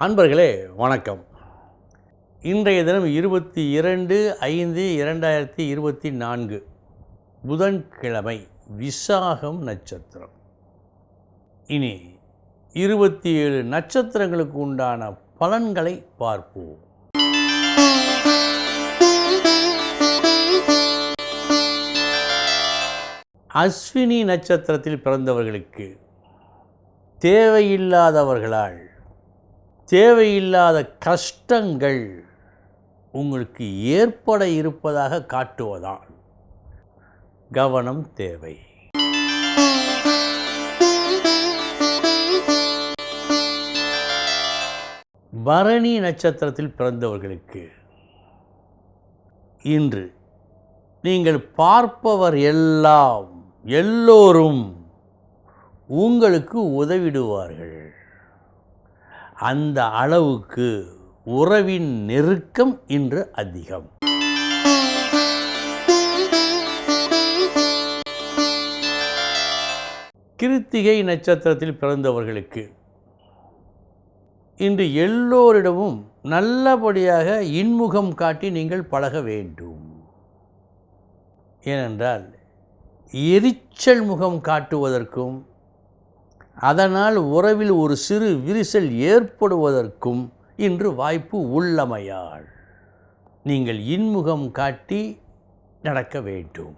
அன்பர்களே வணக்கம். இன்றைய தினம் இருபத்தி இரண்டு ஐந்து இரண்டாயிரத்தி இருபத்தி நான்கு புதன்கிழமை விசாகம் நட்சத்திரம். இனி இருபத்தி ஏழு நட்சத்திரங்களுக்கு உண்டான பலன்களை பார்ப்போம். அஸ்வினி நட்சத்திரத்தில் பிறந்தவர்களுக்கு தேவையில்லாதவர்களால் தேவையில்லாத கஷ்டங்கள் உங்களுக்கு ஏற்பட இருப்பதாக காட்டுவதால் கவனம் தேவை. பரணி நட்சத்திரத்தில் பிறந்தவர்களுக்கு இன்று நீங்கள் பார்ப்பவர் எல்லாம் எல்லோரும் உங்களுக்கு உதவிடுவார்கள். அந்த அளவுக்கு உறவின் நெருக்கம் இன்று அதிகம். கிருத்திகை நட்சத்திரத்தில் பிறந்தவர்களுக்கு இன்று எல்லோரிடமும் நல்லபடியாக இன்முகம் காட்டி நீங்கள் பழக வேண்டும். ஏனென்றால் எரிச்சல் முகம் காட்டுவதற்கும் அதனால் உறவில் ஒரு சிறு விரிசல் ஏற்படுவதற்கும் இன்று வாய்ப்பு உள்ளமையால். நீங்கள் இன்முகம் காட்டி நடக்க வேண்டும்.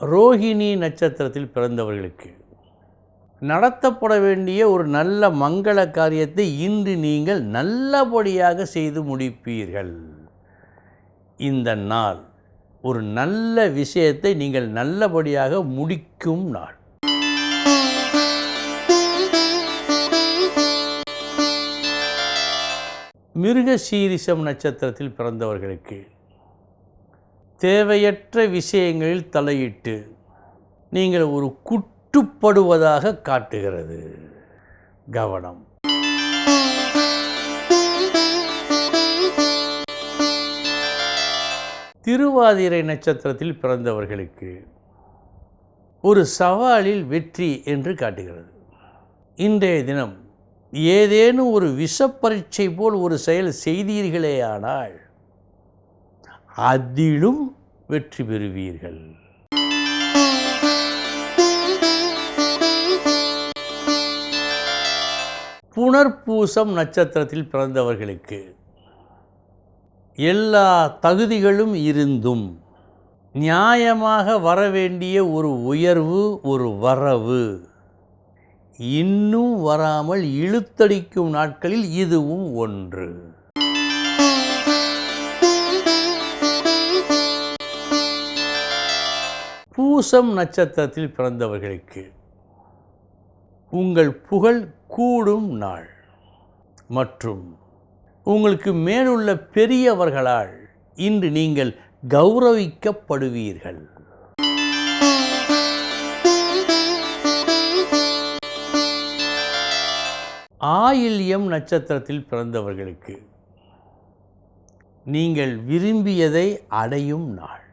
ரோஹிணி நட்சத்திரத்தில் பிறந்தவர்களுக்கு நடத்தப்பட வேண்டிய ஒரு நல்ல மங்கள காரியத்தை இன்று நீங்கள் நல்லபடியாக செய்து முடிப்பீர்கள். இந்த நாள் ஒரு நல்ல விஷயத்தை நீங்கள் நல்லபடியாக முடிக்கும் நாள். மிருகசீரிசம் நட்சத்திரத்தில் பிறந்தவர்களுக்கு தேவையற்ற விஷயங்களில் தலையிட்டு நீங்கள் ஒரு குட்டுப்படுவதாக காட்டுகிறது. கவனம். திருவாதிரை நட்சத்திரத்தில் பிறந்தவர்களுக்கு ஒரு சவாலில் வெற்றி என்று காட்டுகிறது. இன்றைய தினம் ஏதேனும் ஒரு விஷப்பரீட்சை போல் ஒரு செயல் செய்தீர்களேயானால் அதிலும் வெற்றி பெறுவீர்கள். புனர்பூசம் நட்சத்திரத்தில் பிறந்தவர்களுக்கு எல்லா தகுதிகளும் இருந்தும் நியாயமாக வரவேண்டிய ஒரு உயர்வு ஒரு வரவு. இன்னும் வராமல் இழுத்தடிக்கும் நாட்களில் இதுவும் ஒன்று. பூசம் நட்சத்திரத்தில் பிறந்தவர்களுக்கு உங்கள் புகழ் கூடும் நாள். மற்றும் உங்களுக்கு மேலுள்ள பெரியவர்களால் இன்று நீங்கள் கௌரவிக்கப்படுவீர்கள். ஆயில்யம் நட்சத்திரத்தில் பிறந்தவர்களுக்கு நீங்கள் விரும்பியதை அடையும் நாள்.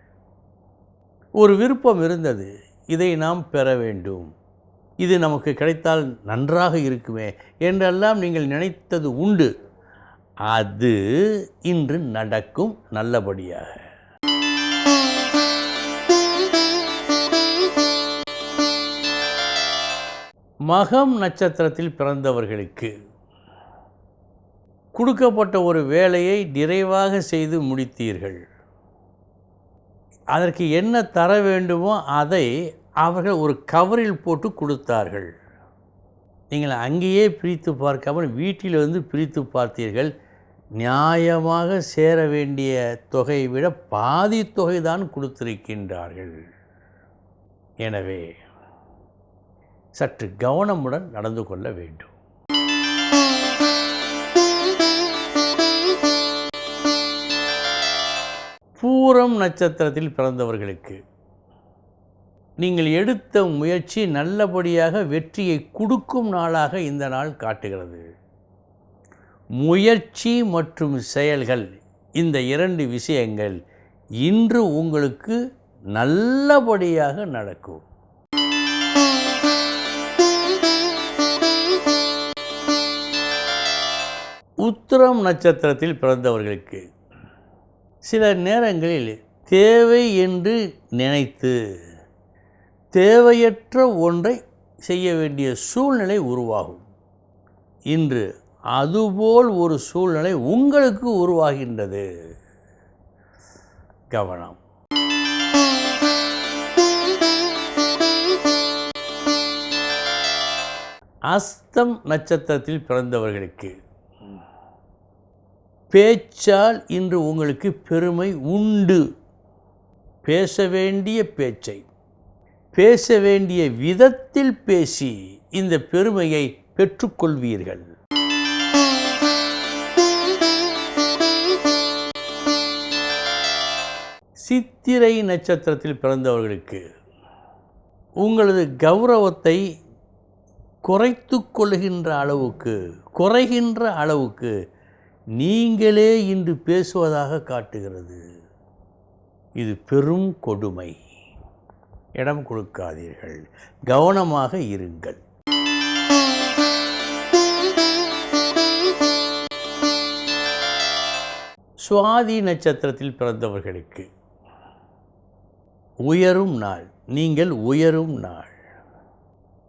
ஒரு விருப்பம் இருந்தது இதை நாம் பெற வேண்டும். இது நமக்கு கிடைத்தால் நன்றாக இருக்குமே என்றெல்லாம் நீங்கள் நினைத்தது உண்டு. அது இன்று நடக்கும் நல்லபடியாக. மகம் நட்சத்திரத்தில் பிறந்தவர்களுக்கு கொடுக்கப்பட்ட ஒரு வேலையை நிறைவாக செய்து முடித்தீர்கள். அதற்கு என்ன தர வேண்டுமோ அதை அவர்கள் ஒரு கவரில் போட்டு கொடுத்தார்கள். நீங்கள் அங்கேயே பிரித்து பார்க்காமல் வீட்டில் வந்து பிரித்து பார்த்தீர்கள். நியாயமாக சேர வேண்டிய தொகையை விட பாதி தொகை தான் கொடுத்திருக்கின்றார்கள். எனவே சற்று கவனமுடன் நடந்து கொள்ள வேண்டும். பூரம் நட்சத்திரத்தில் பிறந்தவர்களுக்கு நீங்கள் எடுத்த முயற்சி நல்லபடியாக வெற்றியை கொடுக்கும் நாளாக இந்த நாள் காட்டுகிறது. முயற்சி மற்றும் செயல்கள் இந்த இரண்டு விஷயங்கள் இன்று உங்களுக்கு நல்லபடியாக நடக்கும். உத்திரம் நட்சத்திரத்தில் பிறந்தவர்களுக்கு சில நேரங்களில் தேவை என்று நினைத்து தேவையற்ற ஒன்றை செய்ய வேண்டிய சூழ்நிலை உருவாகும். இன்று அதுபோல் ஒரு சூழ்நிலை உங்களுக்கு உருவாகின்றது. கவனம். அஸ்தம் நட்சத்திரத்தில் பிறந்தவர்களுக்கு. பேச்சால் இன்று உங்களுக்கு பெருமை உண்டு. பேச வேண்டிய பேச்சை பேச வேண்டிய விதத்தில் பேசி இந்த பெருமையை பெற்றுக்கொள்வீர்கள். சித்திரை நட்சத்திரத்தில் பிறந்தவர்களுக்கு உங்களது கௌரவத்தை குறைத்து கொள்கின்ற அளவுக்கு குறைகின்ற அளவுக்கு நீங்களே இன்று பேசுவதாக காட்டுகிறது. இது பெரும் கொடுமை. இடம் கொடுக்காதீர்கள். கவனமாக இருங்கள். சுவாதி நட்சத்திரத்தில் பிறந்தவர்களுக்கு உயரும் நாள். நீங்கள் உயரும் நாள்.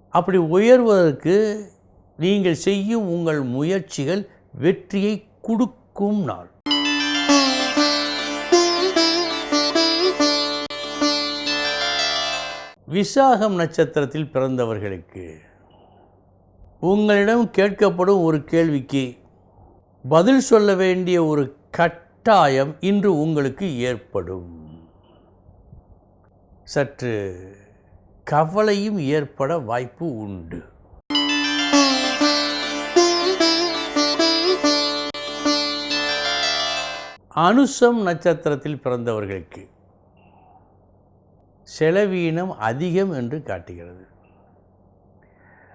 அப்படி உயர்வதற்கு நீங்கள் செய்யும் உங்கள் முயற்சிகள் வெற்றியை கொடுக்கும் நாள். விசாகம் நட்சத்திரத்தில் பிறந்தவர்களுக்கு உங்களிடம் கேட்கப்படும் ஒரு கேள்விக்கு பதில் சொல்ல வேண்டிய ஒரு கட்டாயம் இன்று உங்களுக்கு ஏற்படும். சற்று கவலையும் ஏற்பட வாய்ப்பு உண்டு. அனுசம் நட்சத்திரத்தில் பிறந்தவர்களுக்கு செலவீனம் அதிகம் என்று காட்டுகிறது.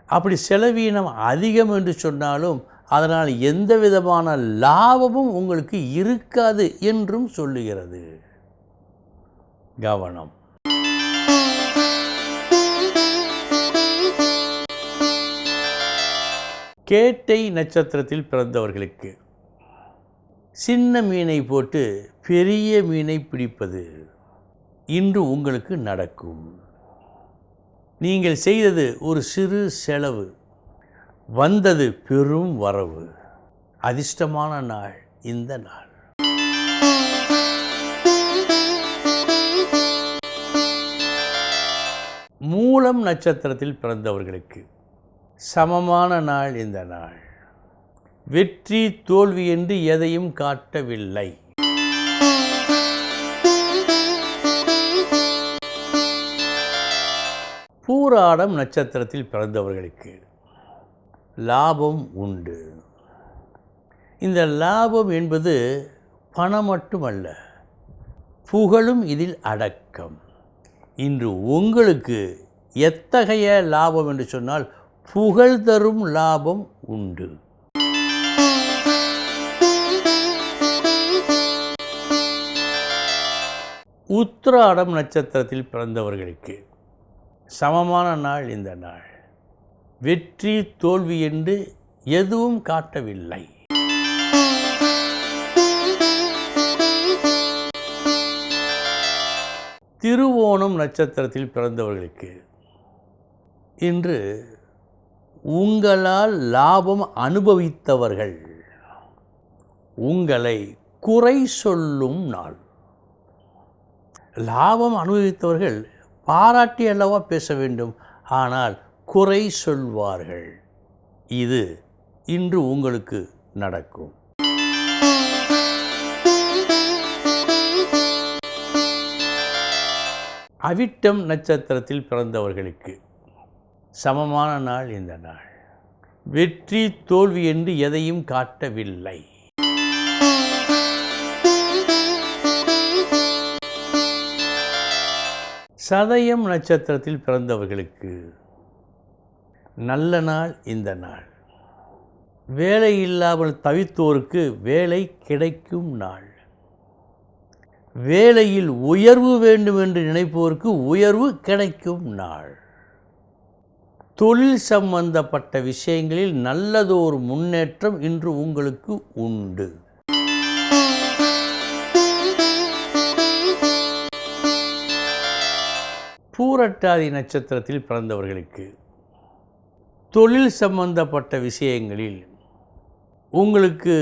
அப்படி செலவீனம் அதிகம் என்று சொன்னாலும் அதனால் எந்த விதமான லாபமும் உங்களுக்கு இருக்காது என்றும் சொல்லுகிறது. கவனம். கேட்டை நட்சத்திரத்தில் பிறந்தவர்களுக்கு. சின்ன மீனை போட்டு பெரிய மீனை பிடிப்பது இன்று உங்களுக்கு நடக்கும். நீங்கள் செய்தது ஒரு சிறு செலவு வந்தது பெரும் வரவு. அதிர்ஷ்டமான நாள் இந்த நாள். மூலம் நட்சத்திரத்தில் பிறந்தவர்களுக்கு. சமமான நாள் இந்த நாள். வெற்றி தோல்வி என்று எதையும் காட்டவில்லை. பூராடம் நட்சத்திரத்தில் பிறந்தவர்களுக்கு லாபம் உண்டு. இந்த லாபம் என்பது பணம் மட்டுமல்ல புகழும் இதில் அடக்கம். இன்று உங்களுக்கு எத்தகைய லாபம் என்று சொன்னால் புகழ் தரும் லாபம் உண்டு. உத்திராடம் நட்சத்திரத்தில் பிறந்தவர்களுக்கு சமமான நாள் இந்த நாள். வெற்றி தோல்வி என்று எதுவும் காட்டவில்லை. திருவோணம் நட்சத்திரத்தில் பிறந்தவர்களுக்கு இன்று உங்களால் லாபம் அனுபவித்தவர்கள். உங்களை குறை சொல்லும் நாள். லாபம் அனுபவித்தவர்கள் பாராட்டி அல்லவா பேச வேண்டும். ஆனால் குறை சொல்வார்கள். இது இன்று உங்களுக்கு நடக்கும். அவிட்டம் நட்சத்திரத்தில் பிறந்தவர்களுக்கு சமமான நாள் இந்த நாள். வெற்றி தோல்வி என்று எதையும் காட்டவில்லை. சதயம் நட்சத்திரத்தில் பிறந்தவர்களுக்கு நல்ல நாள் இந்த நாள். வேலை இல்லாமல் தவித்தோருக்கு வேலை கிடைக்கும் நாள். வேலையில் உயர்வு வேண்டும் என்று நினைப்போருக்கு உயர்வு கிடைக்கும் நாள். தொழில் சம்பந்தப்பட்ட விஷயங்களில் நல்லதொரு முன்னேற்றம் இன்று உங்களுக்கு உண்டு. பூரட்டாதி நட்சத்திரத்தில் பிறந்தவர்களுக்கு தொழில் சம்பந்தப்பட்ட விஷயங்களில் உங்களுக்கு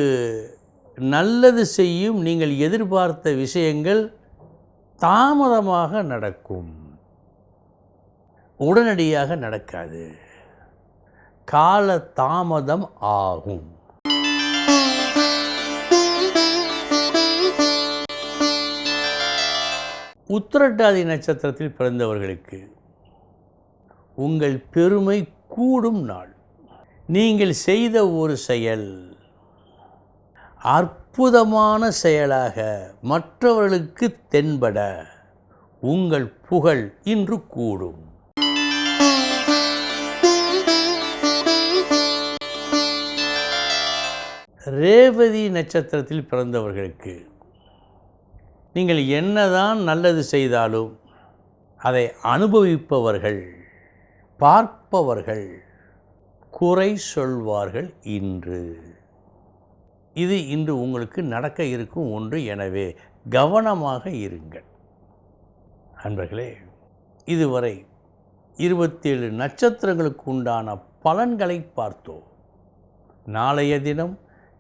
நல்லது செய்யும் நீங்கள் எதிர்பார்த்த விஷயங்கள் தாமதமாக நடக்கும். உடனடியாக நடக்காது. கால தாமதம் ஆகும். உத்திரட்டாதி நட்சத்திரத்தில் பிறந்தவர்களுக்கு உங்கள் பெருமை கூடும் நாள். நீங்கள் செய்த ஒரு செயல் அற்புதமான செயலாக மற்றவர்களுக்கு தென்பட உங்கள் புகழ் இன்று கூடும். ரேவதி நட்சத்திரத்தில் பிறந்தவர்களுக்கு நீங்கள் என்னதான் நல்லது செய்தாலும் அதை அனுபவிப்பவர்கள் பார்ப்பவர்கள் குறை சொல்வார்கள் இன்று. இது இன்று உங்களுக்கு நடக்க இருக்கும் ஒன்று. எனவே கவனமாக இருங்கள். அன்பர்களே இதுவரை இருபத்தேழு நட்சத்திரங்களுக்கு உண்டான பலன்களை பார்த்தோம். நாளைய தினம்